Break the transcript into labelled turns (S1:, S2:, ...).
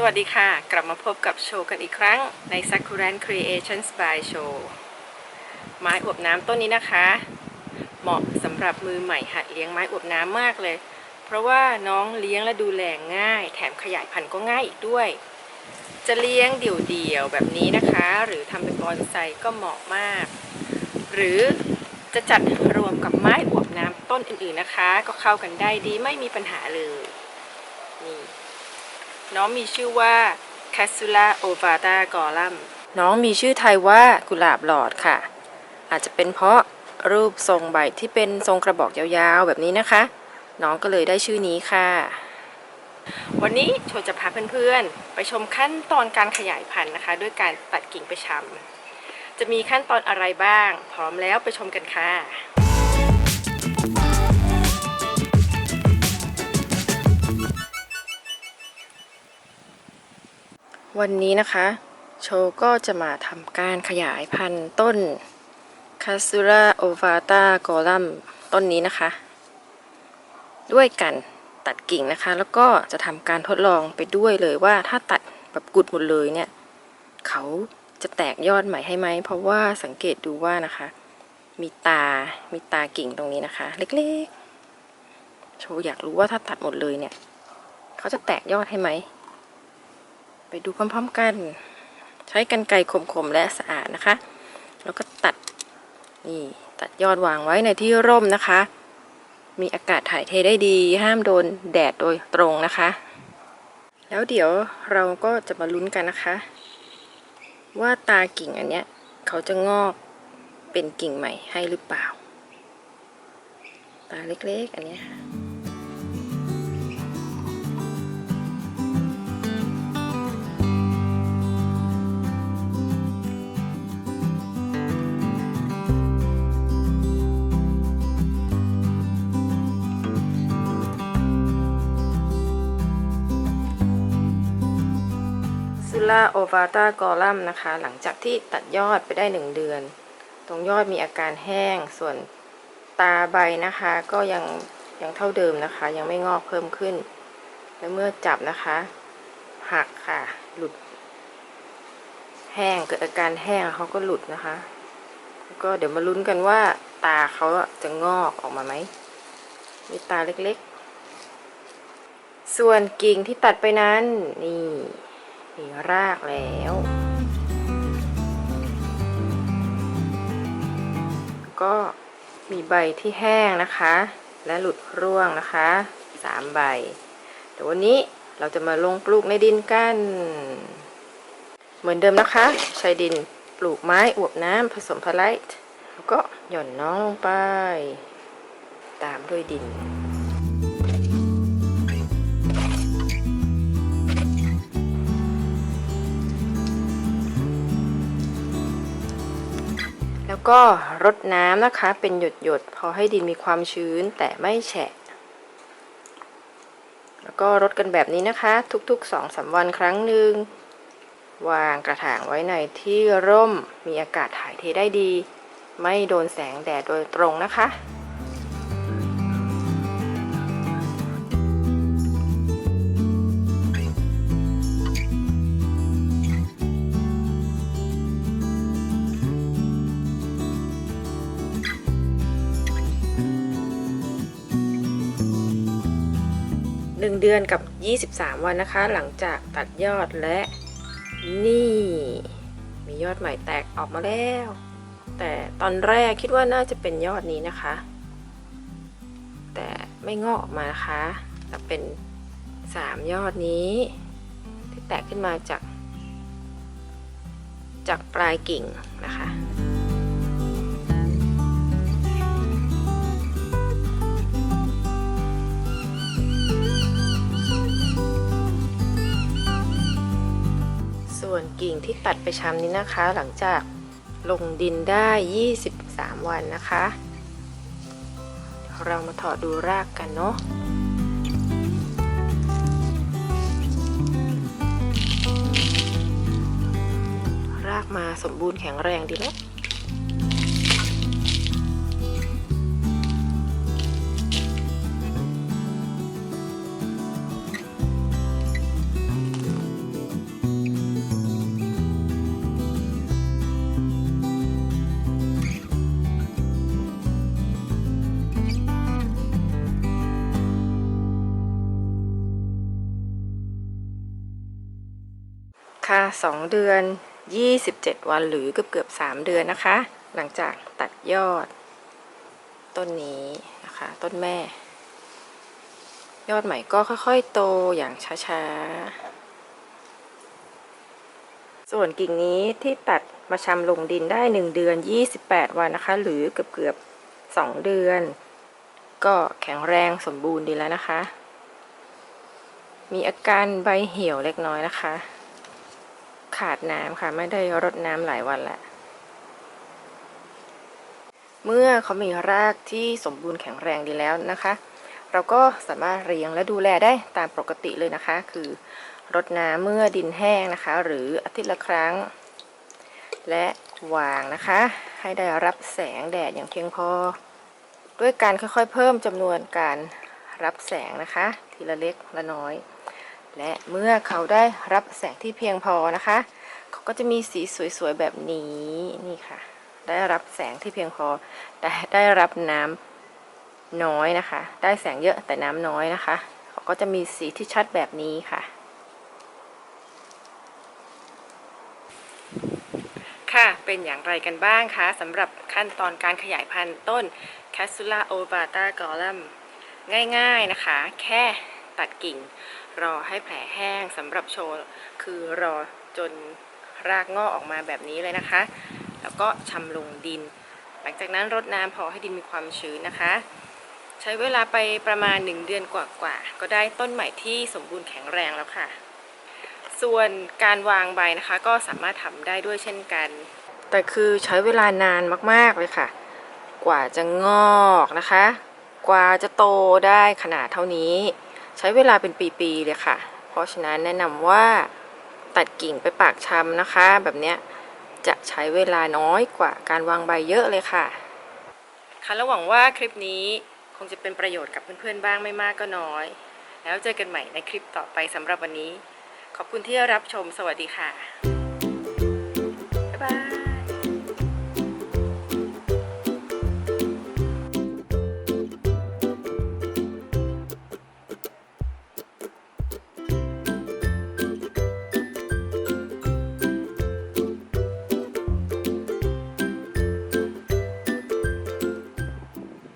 S1: สวัสดีค่ะ กลับมาพบกับโชว์กันอีกครั้งใน Sakuran Creations by Show ไม้อวบน้ำต้นนี้นะคะ เหมาะสำหรับมือใหม่หัดเลี้ยงไม้อวบน้ำมากเลย เพราะว่าน้องเลี้ยงและดูแลง่าย แถมขยายพันธุ์ก็ง่ายอีกด้วย จะเลี้ยงเดี่ยวๆแบบนี้นะคะ หรือทำเป็นบอนไซก็เหมาะมาก หรือจะจัดรวมกับไม้อวบน้ำต้นอื่นๆนะคะ ก็เข้ากันได้ดีไม่มีปัญหาเลย น้องมีชื่อว่า c a s u l a ovata g o l a m น้องมีชื่อไทยว่ากุหลาบหลอดค่ะ อาจจะเป็นเพราะรูปทรงใบที่เป็นทรงกระบอกยาวๆ แบบนี้นะคะ น้องก็เลยได้ชื่อนี้ค่ะ วันนี้โชจะพาเพื่อนๆ ไปชมขั้นตอนการขยายพันธุ์นะคะ ด้วยการตัดกิ่งไปชำจะมีขั้นตอนอะไรบ้าง พร้อมแล้วไปชมกันค่ะ วันนี้นะคะ โชก็จะมาทำการขยายพันธุ์ต้นคาซูราโอวาตาโกลัมต้นนี้นะคะ ด้วยกันตัดกิ่งนะคะ แล้วก็จะทำการทดลองไปด้วยเลยว่าถ้าตัดแบบกุดหมดเลยเนี่ย เขาจะแตกยอดใหม่ให้ไหม เพราะว่าสังเกตดูว่านะคะ มีตา มีตากิ่งตรงนี้นะคะ เล็กๆ โชอยากรู้ว่าถ้าตัดหมดเลยเนี่ย เขาจะแตกยอดให้ไหม ไปดูพร้อมๆกัน ใช้กันไกรคมๆและสะอาดนะคะ แล้วก็ตัดนี่ตัดยอดวางไว้ในที่ร่มนะคะ มีอากาศถ่ายเทได้ดี ห้ามโดนแดดโดยตรงนะคะ แล้วเดี๋ยวเราก็จะมาลุ้นกันนะคะ ว่าตากิ่งอันเนี้ยเขาจะงอกเป็นกิ่งใหม่ให้หรือเปล่า ตาเล็กๆ อันเนี้ยค่ะ ซิล่าโอวาตากอลัมนะคะ หลังจากที่ตัดยอดไปได้หนึ่งเดือน ตรงยอดมีอาการแห้ง ส่วนตาใบนะคะ ก็ยังยังเท่าเดิมนะคะ ยังไม่งอกเพิ่มขึ้น แล้วเมื่อจับนะคะ หักค่ะ หลุด แห้งเกิดอาการแห้งเขาก็หลุดนะคะแล้วก็เดี๋ยวมาลุ้นกันว่าตาเขาจะงอกออกมาไหม มีตาเล็กๆ ส่วนกิ่งที่ตัดไปนั้น นี่ มีรากแล้ว ก็มีใบที่แห้งนะคะ และหลุดร่วงนะคะสามใบเดี๋ยววันนี้เราจะมาลงปลูกในดินกัน เหมือนเดิมนะคะ ใช้ดินปลูกไม้อวบน้ำผสมพลายต์แล้วก็หย่อนน้องลงไป ตามด้วยดิน แล้วก็รดน้ำนะคะเป็นหยดๆพอให้ดินมีความชื้นแต่ไม่แฉะ แล้วก็รดกันแบบนี้นะคะ ทุกๆสองสาวันครั้งหนึ่งวางกระถางไว้ในที่ร่มมีอากาศถ่ายเทได้ดี ไม่โดนแสงแดดโดยตรงนะคะ หนึ่งเดือนกับ 23 วันนะคะ หลังจากตัดยอดและนี่ มียอดใหม่แตกออกมาแล้ว แต่ตอนแรกคิดว่าน่าจะเป็นยอดนี้นะคะ แต่ไม่งอกออกมานะคะแต่เป็น 3 ยอดนี้ ที่แตกขึ้นมาจาก จากปลายกิ่งนะคะ ส่วนกิ่งที่ตัดไปชำนี้นะคะ หลังจากลงดินได้ 23 วันนะคะ เรามาถอดดูรากกันเนาะรากมาสมบูรณ์แข็งแรงดีเนาะ ค่ะ 2 เดือน 27 วันหรือเกือบเกือบ3เดือนนะคะ หลังจากตัดยอด ต้นนี้นะคะ ต้นแม่ ยอดใหม่ก็ค่อยๆ โตอย่างช้าๆ ส่วนกิ่งนี้ที่ตัดมาชำลงดินได้ 1 เดือน 28 วันนะคะ หรือเกือบเกือบ2เดือน ก็แข็งแรงสมบูรณ์ดีแล้วนะคะ มีอาการใบเหี่ยวเล็กน้อยนะคะ ขาดน้ำค่ะ ไม่ได้รดน้ำหลายวันล้วเมื่อเขามีรากที่สมบูรณ์แข็งแรงดีแล้วนะคะ เราก็สามารถเลี้ยงและดูแลได้ตามปกติเลยนะคะ คือรดน้ำเมื่อดินแห้งนะคะ หรืออาทิตย์ละครั้ง และวางนะคะ ให้ได้รับแสงแดดอย่างเพียงพอ ด้วยการค่อยๆ เพิ่มจำนวนการรับแสงนะคะ ทีละเล็กละน้อย และเมื่อเขาได้รับแสงที่เพียงพอนะคะ เขาก็จะมีสีสวยๆแบบนี้นี่ค่ะ ได้รับแสงที่เพียงพอแต่ได้รับน้ำน้อยนะคะ ได้แสงเยอะแต่น้ำน้อยนะคะ เขาก็จะมีสีที่ชัดแบบนี้ค่ะ ค่ะเป็นอย่างไรกันบ้างคะสำหรับขั้นตอนการขยายพันธุ์ต้น c a s s u l a ovata g o l a m ง่ายๆนะคะ แค่ตัดกิ่ง รอให้แผลแห้งสำหรับโชว์คือรอจนรากงอกออกมาแบบนี้เลยนะคะ แล้วก็ชำลงดิน หลังจากนั้นรดน้ำพอให้ดินมีความชื้นนะคะ ใช้เวลาไปประมาณ 1 เดือนกว่าๆก็ได้ต้นใหม่ที่สมบูรณ์แข็งแรงแล้วค่ะ ส่วนการวางใบนะคะ ก็สามารถทำได้ด้วยเช่นกัน แต่คือใช้เวลานานมากๆเลยค่ะ กว่าจะงอกนะคะ กว่าจะโตได้ขนาดเท่านี้ ใช้เวลาเป็นปีๆเลยค่ะ เพราะฉะนั้นแนะนำว่าตัดกิ่งไปปากชำนะคะ แบบเนี้ยจะใช้เวลาน้อยกว่าการวางใบเยอะเลยค่ะ ค่ะและหวังว่าคลิปนี้คงจะเป็นประโยชน์กับเพื่อนๆบ้างไม่มากก็น้อย แล้วเจอกันใหม่ในคลิปต่อไปสำหรับวันนี้ ขอบคุณที่รับชมสวัสดีค่ะ